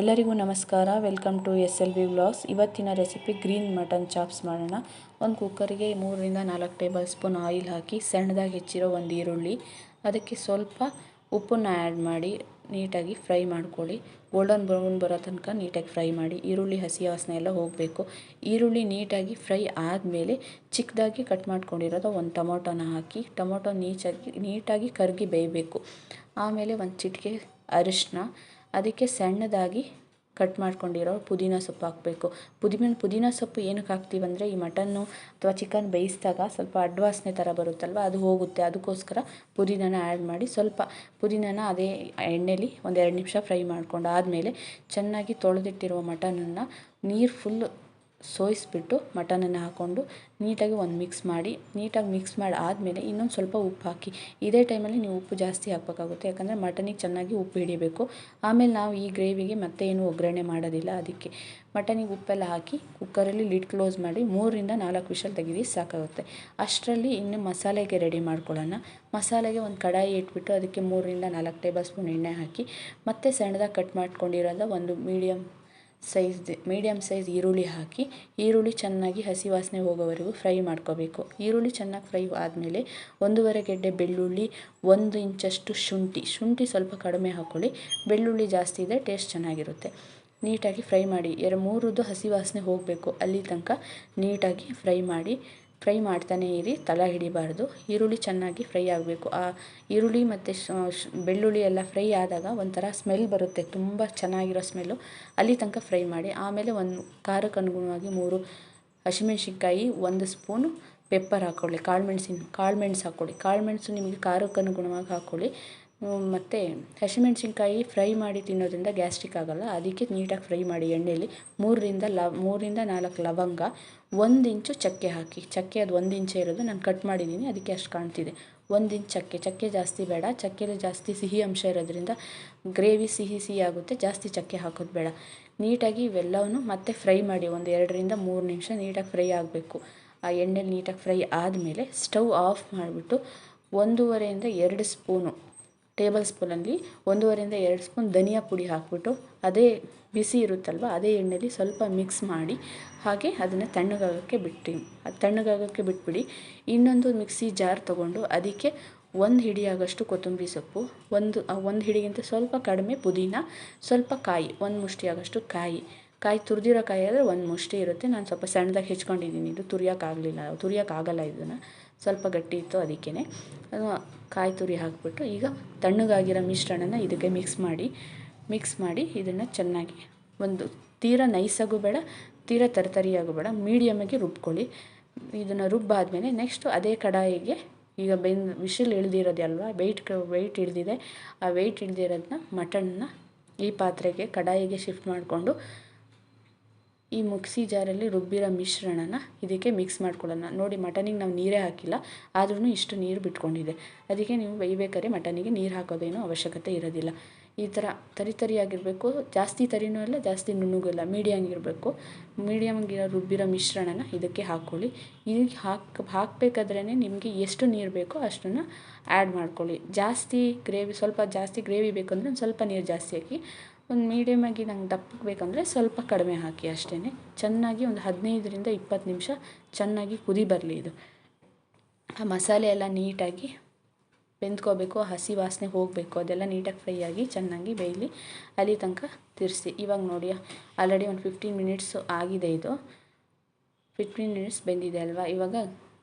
ಎಲ್ಲರಿಗೂ ನಮಸ್ಕಾರ. Welcome to S L V vlogs. ಇವತ್ತಿನ ರೆಸಿಪಿ ಗ್ರೀನ್ ಮಟನ್ ಚಾಪ್ಸ್ ಮಾಡೋಣ. ಒಂದು ಕುಕ್ಕರಿಗೆ ಮೂರರಿಂದ ನಾಲ್ಕು ಟೇಬಲ್ ಸ್ಪೂನ್ ಆಯಿಲ್ ಹಾಕಿ ಸಣ್ಣದಾಗಿ ಹೆಚ್ಚಿರೋ ಒಂದು ಈರುಳ್ಳಿ, ಅದಕ್ಕೆ ಸ್ವಲ್ಪ ಉಪ್ಪನ್ನು ಆ್ಯಡ್ ಮಾಡಿ ನೀಟಾಗಿ ಫ್ರೈ ಮಾಡ್ಕೊಳ್ಳಿ. ಗೋಲ್ಡನ್ ಬ್ರೌನ್ ಬರೋ ತನಕ ನೀಟಾಗಿ ಫ್ರೈ ಮಾಡಿ. ಈರುಳ್ಳಿ, ಹಸಿ ವಾಸನೆ ಎಲ್ಲ ಹೋಗಬೇಕು. ಈರುಳ್ಳಿ ನೀಟಾಗಿ ಫ್ರೈ ಆದಮೇಲೆ ಚಿಕ್ಕದಾಗಿ ಕಟ್ ಮಾಡ್ಕೊಂಡಿರೋದು ಒಂದು ಟೊಮೊಟೊನ ಹಾಕಿ, ಟೊಮೊಟೊ ನೀಚಾಗಿ, ನೀಟಾಗಿ ಕರಗಿ ಬೇಯಬೇಕು. ಆಮೇಲೆ ಒಂದು ಚಿಟಿಕೆ ಅರಿಶಿನ ಅದಕ್ಕೆ ಸಣ್ಣದಾಗಿ ಕಟ್ ಮಾಡ್ಕೊಂಡಿರೋ ಪುದೀನ ಸೊಪ್ಪು ಹಾಕಬೇಕು. ಪುದೀನ ಪುದೀನ ಸೊಪ್ಪು ಏನಕ್ಕೆ ಹಾಕ್ತೀವಂದರೆ ಈ ಮಟನ್ನು ಅಥವಾ ಚಿಕನ್ ಬೇಯಿಸಿದಾಗ ಸ್ವಲ್ಪ ಅಡ್ವಾಸನೆ ಥರ ಬರುತ್ತಲ್ವ, ಅದು ಹೋಗುತ್ತೆ. ಅದಕ್ಕೋಸ್ಕರ ಪುದೀನನ ಆ್ಯಡ್ ಮಾಡಿ ಸ್ವಲ್ಪ ಪುದೀನನ ಅದೇ ಎಣ್ಣೆಲಿ ಒಂದೆರಡು ನಿಮಿಷ ಫ್ರೈ ಮಾಡ್ಕೊಂಡು ಆದಮೇಲೆ ಚೆನ್ನಾಗಿ ತೊಳೆದಿಟ್ಟಿರುವ ಮಟನನ್ನು ನೀರು ಫುಲ್ಲು ಸೋಯಿಸ್ಬಿಟ್ಟು ಮಟನನ್ನು ಹಾಕ್ಕೊಂಡು ನೀಟಾಗಿ ಒಂದು ಮಿಕ್ಸ್ ಮಾಡಿ, ನೀಟಾಗಿ ಮಿಕ್ಸ್ ಮಾಡಿ ಆದಮೇಲೆ ಇನ್ನೊಂದು ಸ್ವಲ್ಪ ಉಪ್ಪು ಹಾಕಿ. ಇದೇ ಟೈಮಲ್ಲಿ ನೀವು ಉಪ್ಪು ಜಾಸ್ತಿ ಹಾಕಬೇಕಾಗುತ್ತೆ, ಯಾಕಂದರೆ ಮಟನಿಗೆ ಚೆನ್ನಾಗಿ ಉಪ್ಪು ಹಿಡಿಬೇಕು. ಆಮೇಲೆ ನಾವು ಈ ಗ್ರೇವಿಗೆ ಮತ್ತೆ ಏನು ಒಗ್ಗರಣೆ ಮಾಡೋದಿಲ್ಲ ಅದಕ್ಕೆ. ಮಟನಿಗೆ ಉಪ್ಪೆಲ್ಲ ಹಾಕಿ ಕುಕ್ಕರಲ್ಲಿ ಲಿಡ್ ಕ್ಲೋಸ್ ಮಾಡಿ ಮೂರರಿಂದ ನಾಲ್ಕು ವಿಷಲ್ ತೆಗೆದು ಸಾಕಾಗುತ್ತೆ. ಅಷ್ಟರಲ್ಲಿ ಇನ್ನು ಮಸಾಲೆಗೆ ರೆಡಿ ಮಾಡ್ಕೊಳ್ಳೋಣ. ಮಸಾಲೆಗೆ ಒಂದು ಕಡಾಯಿ ಇಟ್ಬಿಟ್ಟು ಅದಕ್ಕೆ ಮೂರರಿಂದ ನಾಲ್ಕು ಟೇಬಲ್ ಸ್ಪೂನ್ ಎಣ್ಣೆ ಹಾಕಿ, ಮತ್ತೆ ಸಣ್ಣದಾಗಿ ಕಟ್ ಮಾಡ್ಕೊಂಡಿರೋದ ಒಂದು ಮೀಡಿಯಮ್ ಸೈಜ್ ಮೀಡಿಯಮ್ ಸೈಜ್ ಈರುಳ್ಳಿ ಹಾಕಿ, ಈರುಳ್ಳಿ ಚೆನ್ನಾಗಿ ಹಸಿ ವಾಸನೆ ಹೋಗೋವರೆಗೂ ಫ್ರೈ ಮಾಡ್ಕೋಬೇಕು. ಈರುಳ್ಳಿ ಚೆನ್ನಾಗಿ ಫ್ರೈ ಆದಮೇಲೆ ಒಂದೂವರೆ ಗೆಡ್ಡೆ ಬೆಳ್ಳುಳ್ಳಿ, ಒಂದು ಇಂಚಷ್ಟು ಶುಂಠಿ ಶುಂಠಿ ಸ್ವಲ್ಪ ಕಡಿಮೆ ಹಾಕ್ಕೊಳ್ಳಿ ಬೆಳ್ಳುಳ್ಳಿ ಜಾಸ್ತಿ ಇದೆ ಟೇಸ್ಟ್ ಚೆನ್ನಾಗಿರುತ್ತೆ. ನೀಟಾಗಿ ಫ್ರೈ ಮಾಡಿ, ಎರಡು ಮೂರದ್ದು ಹಸಿ ವಾಸನೆ ಹೋಗಬೇಕು, ಅಲ್ಲಿ ತನಕ ನೀಟಾಗಿ ಫ್ರೈ ಮಾಡಿ ಫ್ರೈ ಮಾಡ್ತಾನೇ ಇರಿ ತಳ ಹಿಡಿಬಾರ್ದು. ಈರುಳ್ಳಿ ಚೆನ್ನಾಗಿ ಫ್ರೈ ಆಗಬೇಕು. ಆ ಈರುಳ್ಳಿ ಮತ್ತು ಬೆಳ್ಳುಳ್ಳಿ ಎಲ್ಲ ಫ್ರೈ ಆದಾಗ ಒಂಥರ ಸ್ಮೆಲ್ ಬರುತ್ತೆ. ತುಂಬ ಚೆನ್ನಾಗಿರೋ ಸ್ಮೆಲ್ಲು. ಅಲ್ಲಿ ತನಕ ಫ್ರೈ ಮಾಡಿ, ಆಮೇಲೆ ಒಂದು ಖಾರಕ್ಕೆ ಅನುಗುಣವಾಗಿ ಮೂರು ಹಸಿಮೆಣ್ಸಿನ್ಕಾಯಿ, ಒಂದು ಸ್ಪೂನು ಪೆಪ್ಪರ್ ಹಾಕ್ಕೊಳ್ಳಿ ಕಾಳು ಮೆಣಸಿನ, ಕಾಳು ಮೆಣಸು ಹಾಕ್ಕೊಳ್ಳಿ ಕಾಳು ಮೆಣಸು ನಿಮಗೆ ಖಾರಕ್ಕೆ ಅನುಗುಣವಾಗಿ ಹಾಕ್ಕೊಳ್ಳಿ ಮತ್ತು ಹಸಿಮೆಣ್ಸಿನ್ಕಾಯಿ ಫ್ರೈ ಮಾಡಿ ತಿನ್ನೋದ್ರಿಂದ ಗ್ಯಾಸ್ಟ್ರಿಕ್ ಆಗೋಲ್ಲ. ಅದಕ್ಕೆ ನೀಟಾಗಿ ಫ್ರೈ ಮಾಡಿ ಎಣ್ಣೆಯಲ್ಲಿ ಮೂರರಿಂದ ಲ ಮೂರರಿಂದ ನಾಲ್ಕು ಲವಂಗ, ಒಂದು ಇಂಚು ಚಕ್ಕೆ ಹಾಕಿ. ಚಕ್ಕೆ ಅದು ಒಂದು ಇಂಚು ಇರೋದು. ನಾನು ಕಟ್ ಮಾಡಿದ್ದೀನಿ ಅದಕ್ಕೆ ಅಷ್ಟು ಕಾಣ್ತಿದೆ. ಒಂದು ಇಂಚು ಚಕ್ಕೆ. ಚಕ್ಕೆ ಜಾಸ್ತಿ ಬೇಡ. ಚಕ್ಕೆಲಿ ಜಾಸ್ತಿ ಸಿಹಿ ಅಂಶ ಇರೋದ್ರಿಂದ ಗ್ರೇವಿ ಸಿಹಿ ಸಿಹಿ ಆಗುತ್ತೆ. ಜಾಸ್ತಿ ಚಕ್ಕೆ ಹಾಕೋದು ಬೇಡ. ನೀಟಾಗಿ ಇವೆಲ್ಲವನ್ನು ಮತ್ತೆ ಫ್ರೈ ಮಾಡಿ ಒಂದು ಎರಡರಿಂದ ಮೂರು ನಿಮಿಷ ನೀಟಾಗಿ ಫ್ರೈ ಆಗಬೇಕು. ಆ ಎಣ್ಣೆಲಿ ನೀಟಾಗಿ ಫ್ರೈ ಆದಮೇಲೆ ಸ್ಟವ್ ಆಫ್ ಮಾಡಿಬಿಟ್ಟು ಒಂದೂವರೆಯಿಂದ ಎರಡು ಸ್ಪೂನು ಟೇಬಲ್ ಸ್ಪೂನಲ್ಲಿ ಒಂದೂವರೆಯಿಂದ ಎರಡು ಸ್ಪೂನ್ ಧನಿಯಾ ಪುಡಿ ಹಾಕಿಬಿಟ್ಟು ಅದೇ ಬಿಸಿ ಇರುತ್ತಲ್ವ, ಅದೇ ಎಣ್ಣೆಲಿ ಸ್ವಲ್ಪ ಮಿಕ್ಸ್ ಮಾಡಿ ಹಾಗೆ ಅದನ್ನು ತಣ್ಣಗಾಗೋಕ್ಕೆ ಬಿಟ್ಟು, ಅದು ತಣ್ಣಗಾಗೋಕ್ಕೆ ಬಿಟ್ಬಿಡಿ. ಇನ್ನೊಂದು ಮಿಕ್ಸಿ ಜಾರ್ ತೊಗೊಂಡು ಅದಕ್ಕೆ ಒಂದು ಹಿಡಿಯಾಗಷ್ಟು ಕೊತ್ತಂಬರಿ ಸೊಪ್ಪು, ಒಂದು ಒಂದು ಹಿಡಿಗಿಂತ ಸ್ವಲ್ಪ ಕಡಿಮೆ ಪುದೀನ, ಸ್ವಲ್ಪ ಕಾಯಿ, ಒಂದು ಮುಷ್ಟಿಯಾಗಷ್ಟು ಕಾಯಿ. ಕಾಯಿ ತುರಿದಿರೋ ಕಾಯಿ ಆದರೆ ಒಂದು ಮುಷ್ಟಿ ಇರುತ್ತೆ. ನಾನು ಸ್ವಲ್ಪ ಸಣ್ಣದಾಗಿ ಹೆಚ್ಕೊಂಡಿದ್ದೀನಿ. ಇದು ತುರಿಯೋಕ್ಕಾಗಲಿಲ್ಲ ತುರಿಯೋಕ್ಕಾಗಲ್ಲ ಇದನ್ನು. ಸ್ವಲ್ಪ ಗಟ್ಟಿ ಇತ್ತು ಅದಕ್ಕೇ ಕಾಯಿ ತುರಿ ಹಾಕಿಬಿಟ್ಟು ಈಗ ತಣ್ಣಗಾಗಿರೋ ಮಿಶ್ರಣನ ಇದಕ್ಕೆ ಮಿಕ್ಸ್ ಮಾಡಿ ಮಿಕ್ಸ್ ಮಾಡಿ ಇದನ್ನು ಚೆನ್ನಾಗಿ ಒಂದು ತೀರ ನೈಸಾಗೂ ಬೇಡ, ತೀರ ತರತರಿಯಾಗೂ ಬೇಡ ಮೀಡಿಯಮಾಗಿ ರುಬ್ಕೊಳ್ಳಿ. ಇದನ್ನು ರುಬ್ಬಾದಮೇಲೆ ನೆಕ್ಸ್ಟು ಅದೇ ಕಡಾಯಿಗೆ ಈಗ ಬೆನ್ ವಿಶಿಲ್ ಇಳ್ದಿರೋದೆ ಅಲ್ವಾ ವೆಯ್ಟ್ ವೆಯ್ಟ್ ಇಳ್ದಿದೆ, ಆ ವೆಯ್ಟ್ ಇಳ್ದಿರೋದನ್ನ ಮಟನ್ನ ಈ ಪಾತ್ರೆಗೆ ಕಡಾಯಿಗೆ ಶಿಫ್ಟ್ ಮಾಡಿಕೊಂಡು ಈ ಮಿಕ್ಸಿ ಜಾರಲ್ಲಿ ರುಬ್ಬಿರೋ ಮಿಶ್ರಣನ ಇದಕ್ಕೆ ಮಿಕ್ಸ್ ಮಾಡ್ಕೊಳ್ಳೋಣ. ನೋಡಿ, ಮಟನಿಗೆ ನಾವು ನೀರೇ ಹಾಕಿಲ್ಲ ಆದ್ರೂ ಇಷ್ಟು ನೀರು ಬಿಟ್ಕೊಂಡಿದೆ. ಅದಕ್ಕೆ ನೀವು ಬೇಯ್ಬೇಕಾದ್ರೆ ಮಟನಿಗೆ ನೀರು ಹಾಕೋದೇನೋ ಅವಶ್ಯಕತೆ ಇರೋದಿಲ್ಲ. ಈ ಥರ ತರಿ ತರಿಯಾಗಿರಬೇಕು, ಜಾಸ್ತಿ ತರಿನೂ ಇಲ್ಲ ಜಾಸ್ತಿ ನುಣ್ಣಗೂ ಇಲ್ಲ ಮೀಡಿಯಮ್ ಇರಬೇಕು. ಮೀಡಿಯಮ್ಗಿರೋ ರುಬ್ಬಿರೋ ಮಿಶ್ರಣನ ಇದಕ್ಕೆ ಹಾಕ್ಕೊಳ್ಳಿ. ಇದಕ್ಕೆ ಹಾಕಿ ಹಾಕಬೇಕಾದ್ರೇ ನಿಮಗೆ ಎಷ್ಟು ನೀರು ಬೇಕೋ ಅಷ್ಟನ್ನು ಆ್ಯಡ್ ಮಾಡ್ಕೊಳ್ಳಿ. ಜಾಸ್ತಿ ಗ್ರೇವಿ, ಸ್ವಲ್ಪ ಜಾಸ್ತಿ ಗ್ರೇವಿ ಬೇಕಂದ್ರೆ ಸ್ವಲ್ಪ ನೀರು ಜಾಸ್ತಿ ಹಾಕಿ ಒಂದು ಮೀಡಿಯಮ್ಮಾಗಿ ನಂಗೆ ದಪ್ಪಕ್ಕೆ ಬೇಕಂದರೆ ಸ್ವಲ್ಪ ಕಡಿಮೆ ಹಾಕಿ ಅಷ್ಟೇ ಚೆನ್ನಾಗಿ ಒಂದು ಹದಿನೈದರಿಂದ ಇಪ್ಪತ್ತು ನಿಮಿಷ ಚೆನ್ನಾಗಿ ಕುದಿ ಬರಲಿ ಇದು. ಆ ಮಸಾಲೆ ಎಲ್ಲ ನೀಟಾಗಿ ಬೆಂದ್ಕೋಬೇಕು, ಹಸಿ ವಾಸನೆ ಹೋಗಬೇಕು, ಅದೆಲ್ಲ ನೀಟಾಗಿ ಫ್ರೈ ಆಗಿ ಚೆನ್ನಾಗಿ ಬೇಯಲಿ. ಅಲ್ಲಿ ತನಕ ತಿರ್ಸಿ. ಇವಾಗ ನೋಡಿ ಆಲ್ರೆಡಿ ಒಂದು ಫಿಫ್ಟೀನ್ ಮಿನಿಟ್ಸು ಆಗಿದೆ ಇದು. ಫಿಫ್ಟೀನ್ ಮಿನಿಟ್ಸ್ ಬೆಂದಿದೆ ಅಲ್ವಾ? ಇವಾಗ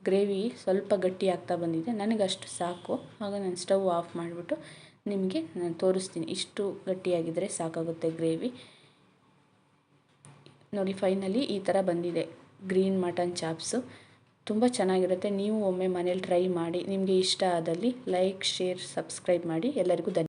ಗ್ರೇವಿ ಸ್ವಲ್ಪ ಗಟ್ಟಿ ಆಗ್ತಾ ಬಂದಿದೆ. ನನಗೆ ಅಷ್ಟು ಸಾಕು. ಆಗ ನಾನು ಸ್ಟವ್ ಆಫ್ ಮಾಡಿಬಿಟ್ಟು ನಿಮಗೆ ನಾನು ತೋರಿಸ್ತೀನಿ. ಇಷ್ಟು ಗಟ್ಟಿಯಾಗಿದ್ದರೆ ಸಾಕಾಗುತ್ತೆ ಗ್ರೇವಿ. ನೋಡಿ, ಫೈನಲಿ ಈ ಥರ ಬಂದಿದೆ. Green mutton chops. ತುಂಬ ಚೆನ್ನಾಗಿರುತ್ತೆ. ನೀವು ಒಮ್ಮೆ ಮನೇಲಿ ಟ್ರೈ ಮಾಡಿ. ನಿಮಗೆ ಇಷ್ಟ ಆದಲ್ಲಿ ಲೈಕ್, ಶೇರ್, ಸಬ್ಸ್ಕ್ರೈಬ್ ಮಾಡಿ. ಎಲ್ಲರಿಗೂ ಧನ್ಯ